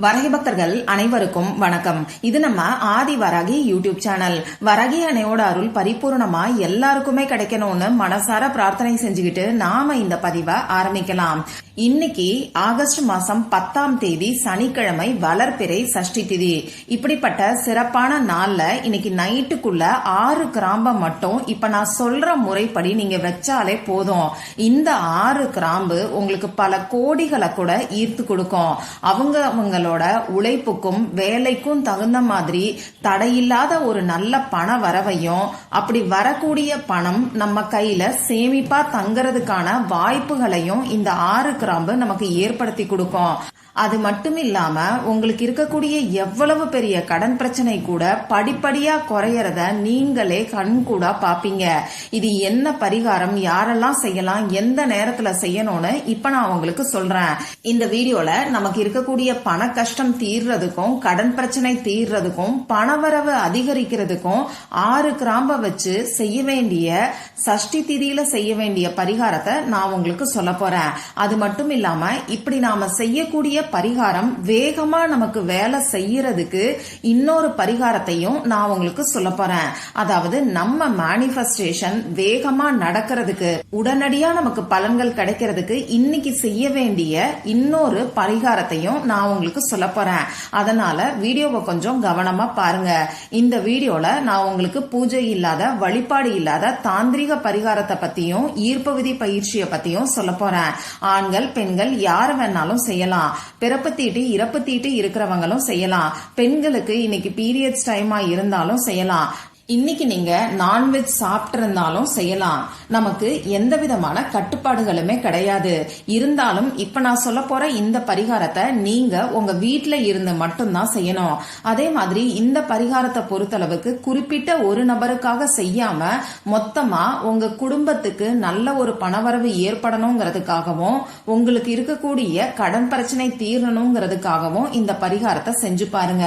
வரகி பக்தர்கள் அனைவருக்கும் வணக்கம். இது நம்ம ஆதி வரகி யூடியூப் சேனல் வரகி அணையோட அருள் பரிபூர்ணமா எல்லாருக்குமே கிடைக்கணும்னு மனசார பிரார்த்தனை செஞ்சுக்கிட்டு நாம இந்த பதிவை ஆரம்பிக்கலாம். இன்னைக்கு ஆகஸ்ட் மாசம் பத்தாம் தேதி சனிக்கிழமை வளர்பிறை சஷ்டி திதி. இப்படிப்பட்ட சிறப்பான நாள்ல இன்னைக்கு நைட்டுக்குள்ள ஆறு கிராம்பை மட்டும் இப்ப நான் சொல்ற முறைப்படி நீங்க வச்சாலே போதும். இந்த ஆறு கிராம்பு உங்களுக்கு பல கோடிகளை கூட ஈர்த்து கொடுக்கும். அவங்க அவங்களோட உழைப்புக்கும் வேலைக்கும் தகுந்த மாதிரி தடையில்லாத ஒரு நல்ல பண வரவையும் அப்படி வரக்கூடிய பணம் நம்ம கையில சேமிப்பா தங்கறதுக்கான வாய்ப்புகளையும் இந்த ஆறு கிராம்பு நமக்கு ஏற்படுத்தி கொடுக்கும். அது மட்டும் இல்லாம உங்களுக்கு இருக்கக்கூடிய எவ்வளவு பெரிய கடன் பிரச்சனை கூட படிப்படியா குறையறத நீங்களே கண் கூட பாப்பீங்க. இது என்ன பரிகாரம்? யாரெல்லாம் செய்யலாம்? எந்த நேரத்துல செய்யணும்னு இப்ப நான் உங்களுக்கு சொல்றேன். இந்த வீடியோல நமக்கு இருக்கக்கூடிய பண கஷ்டம் தீர்றதுக்கும் கடன் பிரச்சனை தீர்றதுக்கும் பணவரவு அதிகரிக்கிறதுக்கும் ஆறு கிராம்ப வச்சு செய்ய வேண்டிய சஷ்டி திதியில செய்ய வேண்டிய பரிகாரத்தை நான் உங்களுக்கு சொல்ல போறேன். அது மட்டும் இல்லாம இப்படி நாம செய்யக்கூடிய பரிகாரம் வேகமா நமக்கு வேலை செய்யறதுக்கு இன்னொரு பரிகாரத்தையும் நான் உங்களுக்கு சொல்ல போறேன். அதாவது நம்ம மேனிஃபெஸ்டேஷன் வேகமா நடக்கிறதுக்கு உடனடியா நமக்கு பலன்கள் கிடைக்கிறதுக்கு இன்னைக்கு செய்ய வேண்டிய இன்னொரு பரிகாரத்தையும் நான் உங்களுக்கு சொல்ல போறேன். அதனால வீடியோவை கொஞ்சம் கவனமா பாருங்க. இந்த வீடியோல நான் உங்களுக்கு பூஜை இல்லாத வழிபாடு இல்லாத தாந்திரிக பரிகாரத்தை பத்தியும் ஈர்ப்பு விதி பயிற்சியை பத்தியும் சொல்ல போறேன். ஆண்கள் பெண்கள் யார் வேணாலும் செய்யலாம். பிறப்பு தீட்டு இறப்பு தீட்டு இருக்கிறவங்களும் செய்யலாம். பெண்களுக்கு இன்னைக்கு பீரியட்ஸ் டைமா இருந்தாலும் செய்யலாம். இன்னைக்கு நீங்க நான்வெஜ் சாப்பிட்டிருந்தாலும் செய்யலாம். நமக்கு எந்த விதமான கட்டுப்பாடுகளுமே கிடையாது. இருந்தாலும் இப்ப நான் சொல்ல போற இந்த பரிகாரத்தை நீங்க உங்க வீட்டுல இருந்து மட்டும்தான் செய்யணும். அதே மாதிரி இந்த பரிகாரத்தை பொறுத்தளவுக்கு குறிப்பிட்ட ஒரு நபருக்காக செய்யாம மொத்தமா உங்க குடும்பத்துக்கு நல்ல ஒரு பணவரவு ஏற்படணுங்கிறதுக்காகவும் உங்களுக்கு இருக்கக்கூடிய கடன் பிரச்சனை தீரணுங்கிறதுக்காகவும் இந்த பரிகாரத்தை செஞ்சு பாருங்க.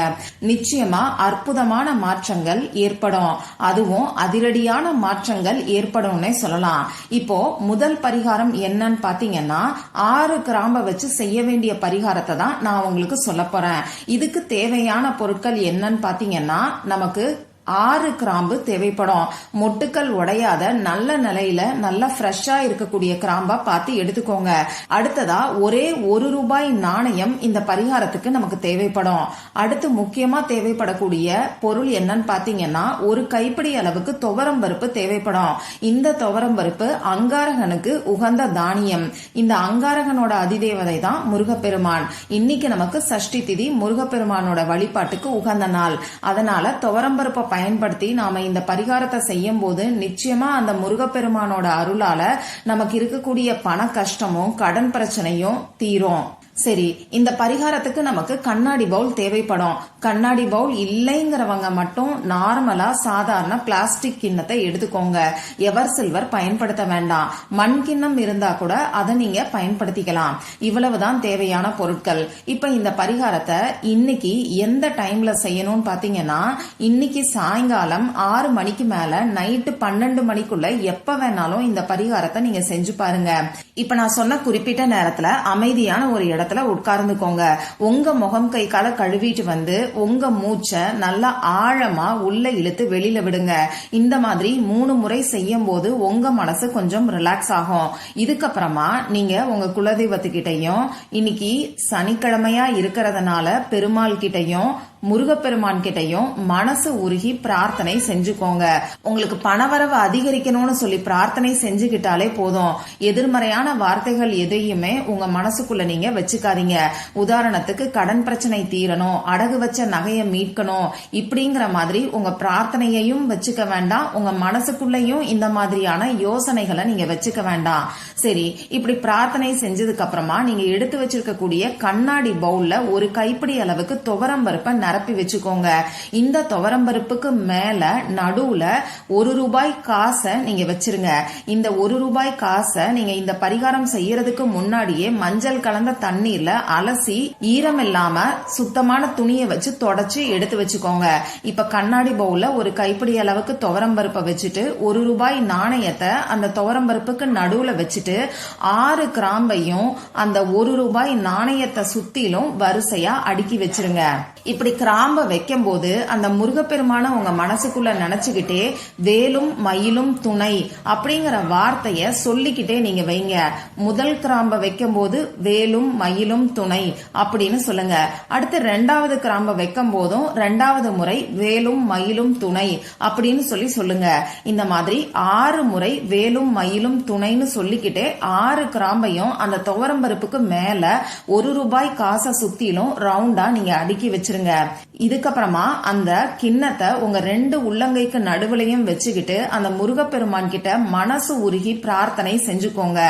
நிச்சயமா அற்புதமான மாற்றங்கள் ஏற்படும். அதுவும் அதிரடியான மாற்றங்கள் ஏற்படும்னே சொல்லலாம். இப்போ முதல் பரிகாரம் என்னன்னு பாத்தீங்கன்னா ஆறு கிராம்ப வச்சு செய்ய வேண்டிய பரிகாரத்தை தான் நான் உங்களுக்கு சொல்ல போறேன். இதுக்கு தேவையான பொருட்கள் என்னன்னு பாத்தீங்கன்னா நமக்கு ஆறு கிராம்பு தேவைப்படும். மொட்டுக்கள் உடையாத நல்ல நிலையில நல்ல ஃப்ரெஷ்ஷா இருக்கக்கூடிய கிராம்பா பார்த்து எடுத்துக்கோங்க. அடுத்ததா ஒரே ஒரு ரூபாய் நாணயம் இந்த பரிகாரத்துக்கு நமக்கு தேவைப்படும். அடுத்து முக்கியமா தேவைப்படக்கூடிய பொருள் என்னன்னு பாத்தீங்கன்னா ஒரு கைப்பிடி அளவுக்கு துவரம் பருப்பு தேவைப்படும். இந்த துவரம் பருப்பு அங்காரகனுக்கு உகந்த தானியம். இந்த அங்காரகனோட அதிதேவதை தான் முருகப்பெருமான். இன்னைக்கு நமக்கு சஷ்டி திதி முருகப்பெருமானோட வழிபாட்டுக்கு உகந்த நாள். அதனால துவரம்பருப்பை பயன்படுத்தி நாம இந்த பரிகாரத்தை செய்யும் போது நிச்சயமா அந்த முருகப்பெருமானோட அருளால நமக்கு இருக்கக்கூடிய பண கஷ்டமும் கடன் பிரச்சனையும் தீரும். சரி இந்த பரிகாரத்துக்கு நமக்கு கண்ணாடி பவுல் தேவைப்படும். கண்ணாடி பவுல் இல்லைங்கிறவங்க மட்டும் நார்மலா சாதாரண பிளாஸ்டிக் கிண்ணத்தை எடுத்துக்கோங்க. எவர் சில்வர் பயன்படுத்த வேண்டாம். மண் கிண்ணம் இருந்தா கூட அதை நீங்க பயன்படுத்திக்கலாம். இவ்வளவுதான் தேவையான பொருட்கள். இப்ப இந்த பரிகாரத்தை இன்னைக்கு எந்த டைம்ல செய்யணும்னு பாத்தீங்கன்னா இன்னைக்கு சாயங்காலம் ஆறு மணிக்கு மேல நைட்டு பன்னெண்டு மணிக்குள்ள எப்ப வேணாலும் இந்த பரிகாரத்தை நீங்க செஞ்சு பாருங்க. இப்ப நான் சொன்ன குறிப்பிட்ட நேரத்துல அமைதியான ஒரு இடம் இடத்துல உட்கார்ந்துக்கோங்க. உங்க முகம் கை கால கழுவிட்டு வந்து உங்க மூச்சை நல்லா ஆழமா உள்ள இழுத்து வெளியில விடுங்க. இந்த மாதிரி மூணு முறை செய்யும் போது உங்க மனசு கொஞ்சம் ரிலாக்ஸ் ஆகும். இதுக்கப்புறமா நீங்க உங்க குலதெய்வத்துக்கிட்டையும் இன்னைக்கு சனிக்கிழமையா இருக்கிறதுனால பெருமாள் கிட்டையும் முருகப்பெருமான் கிட்டையும் மனசு உருகி பிரார்த்தனை செஞ்சுக்கோங்க. உங்களுக்கு பணவரவு அதிகரிக்கணும்னு சொல்லி பிரார்த்தனை செஞ்சுக்கிட்டாலே போதும். எதிர்மறையான வார்த்தைகள் எதையுமே உங்க மனசுக்குள்ள நீங்க வச்சுக்காதீங்க. உதாரணத்துக்கு கடன் பிரச்சனை தீரணும் அடகு வச்ச நகையை மீட்கணும் இப்படிங்கிற மாதிரி உங்க பிரார்த்தனையையும் வச்சுக்க வேண்டாம். உங்க மனசுக்குள்ளயும் இந்த மாதிரியான யோசனைகளை நீங்க வச்சுக்க வேண்டாம். சரி இப்படி பிரார்த்தனை செஞ்சதுக்கு அப்புறமா நீங்க எடுத்து வச்சிருக்கக்கூடிய கண்ணாடி பவுல்ல ஒரு கைப்பிடி அளவுக்கு துவரம் பருப்பை நிரப்பி வச்சுக்கோங்க. இந்த துவரம்பருப்புக்கு மேல நடுவுல ஒரு ரூபாய் காசை நீங்க வச்சிருங்க. இந்த ஒரு ரூபாய் காசை நீங்க இந்த பரிகாரம் செய்யறதுக்கு முன்னாடியே மஞ்சள் கலந்த தண்ணீர்ல அலசி ஈரம் இல்லாம சுத்தமான துணியை வச்சு தொடச்சு எடுத்து வச்சுக்கோங்க. இப்ப கண்ணாடி பவுல ஒரு கைப்பிடி அளவுக்கு துவரம்பருப்பை வச்சுட்டு ஒரு ரூபாய் நாணயத்தை அந்த துவரம்பருப்புக்கு நடுவுல வச்சுட்டு ஆறு கிராம்பையும் அந்த ஒரு ரூபாய் நாணயத்தை சுத்திலும் வரிசையா அடுக்கி வச்சிருங்க. இப்படி கிராம்ப வைக்கும் போது அந்த முருகப்பெருமான உங்க மனசுக்குள்ள நினைச்சுக்கிட்டே வேலும் மயிலும் துணை அப்படிங்கிற வார்த்தைய சொல்லிக்கிட்டே நீங்க வைங்க. முதல் கிராம்ப வைக்கும்போது வேலும் மயிலும் துணை அப்படின்னு சொல்லுங்க. அடுத்து ரெண்டாவது கிராம்ப வைக்கும் போதும் ரெண்டாவது முறை வேலும் மயிலும் துணை அப்படின்னு சொல்லி சொல்லுங்க. இந்த மாதிரி ஆறு முறை வேலும் மயிலும் துணைன்னு சொல்லிக்கிட்டே ஆறு கிராம்பையும் அந்த துவரம்பருப்புக்கு மேல ஒரு ரூபாய் காசை சுத்திலும் ரவுண்டா நீங்க அடுக்கி வச்சு வச்சிருங்க. இதுக்கப்புறமா அந்த கிண்ணத்தை உங்க ரெண்டு உள்ளங்கைக்கு நடுவுலையும் வச்சுக்கிட்டு அந்த முருகப்பெருமான் கிட்ட மனசு உருகி பிரார்த்தனை செஞ்சுக்கோங்க.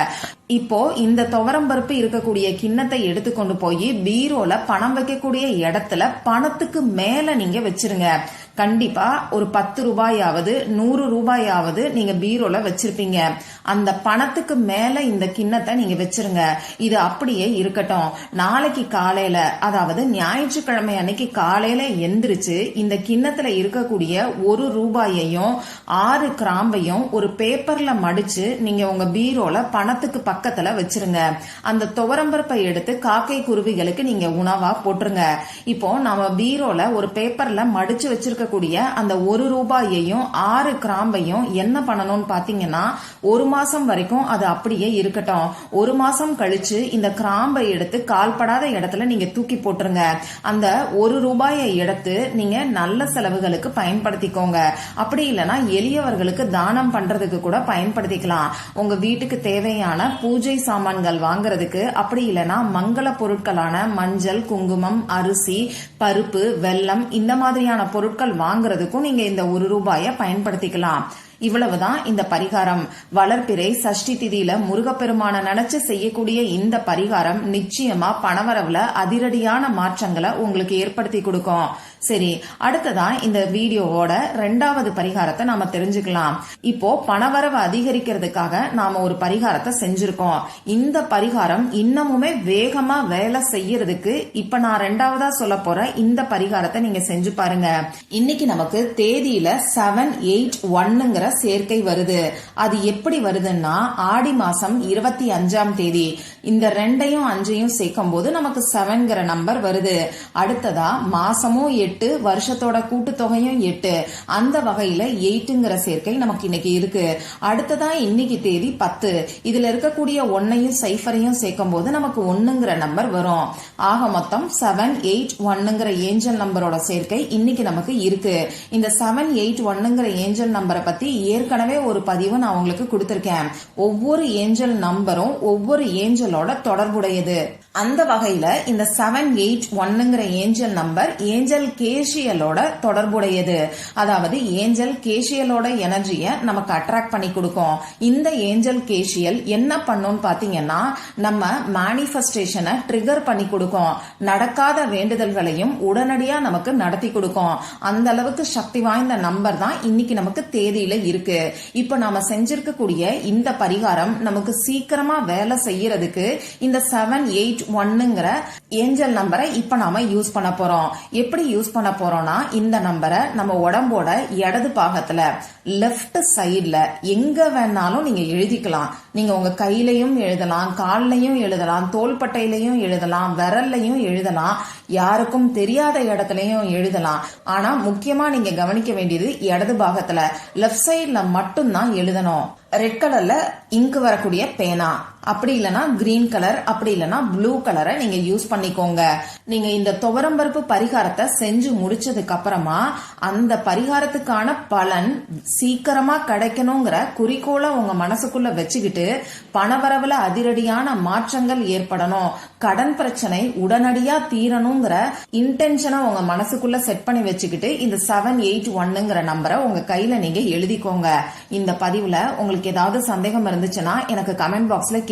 இப்போ இந்த துவரம்பருப்பு இருக்கக்கூடிய கிண்ணத்தை எடுத்துக்கொண்டு போய் பீரோல பணம் வைக்கக்கூடிய இடத்துல பணத்துக்கு மேல நீங்க வச்சிருங்க. கண்டிப்பா ஒரு பத்து ரூபாயாவது நூறு ரூபாயாவது நீங்க பீரோல வச்சிருப்பீங்க. அந்த பணத்துக்கு மேல இந்த கிண்ணத்தை நீங்க வச்சிருங்க. இது அப்படியே இருக்கட்டும். நாளைக்கு காலையில அதாவது ஞாயிற்றுக்கிழமை அன்னைக்கு காலையில எந்திரிச்சு இந்த கிண்ணத்துல இருக்கக்கூடிய ஒரு ரூபாயையும் ஆறு கிராம்பையும் ஒரு பேப்பர்ல மடிச்சு நீங்க உங்க பீரோல பணத்துக்கு பக்கத்துல வச்சிருங்க. அந்த துவரம்பருப்பை எடுத்து காக்கை குருவிகளுக்கு நீங்க உணவா போட்டுருங்க. இப்போ நம்ம பீரோல ஒரு பேப்பர்ல மடிச்சு இருக்கக்கூடிய அந்த ஒரு ரூபாயையும் ஆறு கிராம்பையும் என்ன பண்ணணும்னு பாத்தீங்கன்னா ஒரு மாசம் வரைக்கும் அது அப்படியே இருக்கட்டும். ஒரு மாசம் கழிச்சு இந்த கிராம்பை எடுத்து கால்படாத இடத்துல நீங்க தூக்கி போட்டுருங்க. அந்த ஒரு ரூபாயை எடுத்து நீங்க நல்ல செலவுகளுக்கு பயன்படுத்திக்கோங்க. அப்படி இல்லைன்னா எளியவர்களுக்கு தானம் பண்றதுக்கு கூட பயன்படுத்திக்கலாம். உங்க வீட்டுக்கு தேவையான பூஜை சாமான்கள் வாங்குறதுக்கு அப்படி இல்லைன்னா மங்கள பொருட்களான மஞ்சள் குங்குமம் அரிசி பருப்பு வெல்லம் இந்த மாதிரியான பொருட்கள் வாங்குறதுக்கும் நீங்க இந்த ஒரு ரூபாயை பயன்படுத்திக்கலாம். இவ்வளவுதான் இந்த பரிகாரம். வளர்ப்பிறை சஷ்டி திதியில முருகப்பெருமான நினைச்சு செய்யக்கூடிய இந்த பரிகாரம் நிச்சயமா பணவரவுல அதிரடியான மாற்றங்களை உங்களுக்கு ஏற்படுத்தி கொடுக்கும். சரி அடுத்ததா இந்த வீடியோவோட ரெண்டாவது பரிகாரத்தை நாம தெரிஞ்சுக்கலாம். இப்போ பணவரவு அதிகரிக்கிறதுக்காக நாம ஒரு பரிகாரத்தை செஞ்சிருக்கோம். இந்த பரிகாரம் இன்னமுமே வேகமா வேலை செய்யறதுக்கு இப்ப நான் ரெண்டாவதா சொல்ல போற இந்த பரிகாரத்தை நீங்க செஞ்சு பாருங்க. இன்னைக்கு நமக்கு தேதியில செவன் எயிட் ஒன்னுங்கிற சேர்க்கை வருது. அது எப்படி வருதுன்னா ஆடி மாசம் இருபத்தி அஞ்சாம் தேதி. இந்த ரெண்டையும் அஞ்சையும் சேர்க்கும் போது நமக்கு செவன்கிற நம்பர் வருது. அடுத்ததா மாசமும் எட்டு வருஷத்தோட கூட்டுத்தொகையும் எட்டு. அந்த வகையில எயிட்டுங்கிற சேர்க்கை நமக்கு இன்னைக்கு இருக்கு. அடுத்ததா இன்னைக்கு தேதி பத்து. இதுல இருக்கக்கூடிய ஒன்னையும் சைஃபரையும் சேர்க்கும் போது நமக்கு ஒன்னுங்கிற நம்பர் வரும். ஆக மொத்தம் செவன் எயிட் ஒன்னுங்கிற ஏஞ்சல் நம்பரோட சேர்க்கை இன்னைக்கு நமக்கு இருக்கு. இந்த செவன் எயிட் ஒன்னுங்கிற ஏஞ்சல் நம்பரை பத்தி ஏற்கனவே ஒரு பதிவு நான் உங்களுக்கு கொடுத்திருக்கேன். ஒவ்வொரு ஏஞ்சல் நம்பரும் ஒவ்வொரு ஏஞ்சலோட தொடர்புடையது. அந்த வகையில இந்த செவன் எயிட் ஒன்னுங்கிற ஏஞ்சல் நம்பர் ஏஞ்சல் கேஷியலோட தொடர்புடையது. அதாவது ஏஞ்சல் கேஷியலோட எனர்ஜியை நமக்கு அட்ராக்ட் பண்ணி கொடுக்கும். இந்த ஏஞ்சல் கேஷியல் என்ன பண்ணும் பாத்தீங்கன்னா நம்ம மேனிஃபெஸ்டேஷனை ட்ரிகர் பண்ணி கொடுக்கும். நடக்காத வேண்டுதல்களையும் உடனடியா நமக்கு நடத்தி கொடுக்கும். அந்த அளவுக்கு சக்தி வாய்ந்த நம்பர் தான் இன்னைக்கு நமக்கு தேதியில இருக்கு. இப்ப நாம செஞ்சிருக்கக்கூடிய இந்த பரிகாரம் நமக்கு சீக்கிரமா வேலை செய்யறதுக்கு இந்த செவன் எயிட் ஒன்னுங்கிற ஏஞ்சல் நம்பரை இப்ப நாம யூஸ் பண்ண போறோம். எப்படி யூஸ் பண்ண போறோம்னா இந்த நம்பரை நம்ம உடம்போட இடது பாகத்துல லெஃப்ட் சைட்ல எங்க வேணாலும் நீங்க எழுதிக்கலாம். நீங்க உங்க கையிலையும் எழுதலாம் கால்லையும் எழுதலாம் தோள்பட்டையிலையும் எழுதலாம் விரல்லையும் எழுதலாம் யாருக்கும் தெரியாத இடத்துலையும் எழுதலாம். ஆனா முக்கியமா நீங்க கவனிக்க வேண்டியது இடது பாகத்துல லெஃப்ட் சைட்ல மட்டும்தான் எழுதணும். ரெட் கலர்ல இங்கு வரக்கூடிய பேனா. அப்படி இல்லைன்னா கிரீன் கலர் அப்படி இல்லைன்னா ப்ளூ கலரை நீங்க யூஸ் பண்ணிக்கோங்க. நீங்க இந்த துவரம்பருப்பு பரிகாரத்தை செஞ்சு முடிச்சதுக்கு அப்புறமா அந்த பரிகாரத்துக்கான பலன் சீக்கிரமா கிடைக்கணுங்கிற குறிக்கோளை உங்க மனசுக்குள்ள வச்சுக்கிட்டு பணவரவுல அதிரடியான மாற்றங்கள் ஏற்படணும். கடன் பிரச்சனை உடனடியா தீரணுங்கிற இன்டென்ஷனை உங்க மனசுக்குள்ள செட் பண்ணி வச்சுக்கிட்டு இந்த செவன் எயிட் ஒன்னுங்கிற நம்பரை உங்க கையில நீங்க எழுதிக்கோங்க. இந்த பதிவுல உங்களுக்கு ஏதாவது சந்தேகம் இருந்துச்சுன்னா எனக்கு கமெண்ட் பாக்ஸ்ல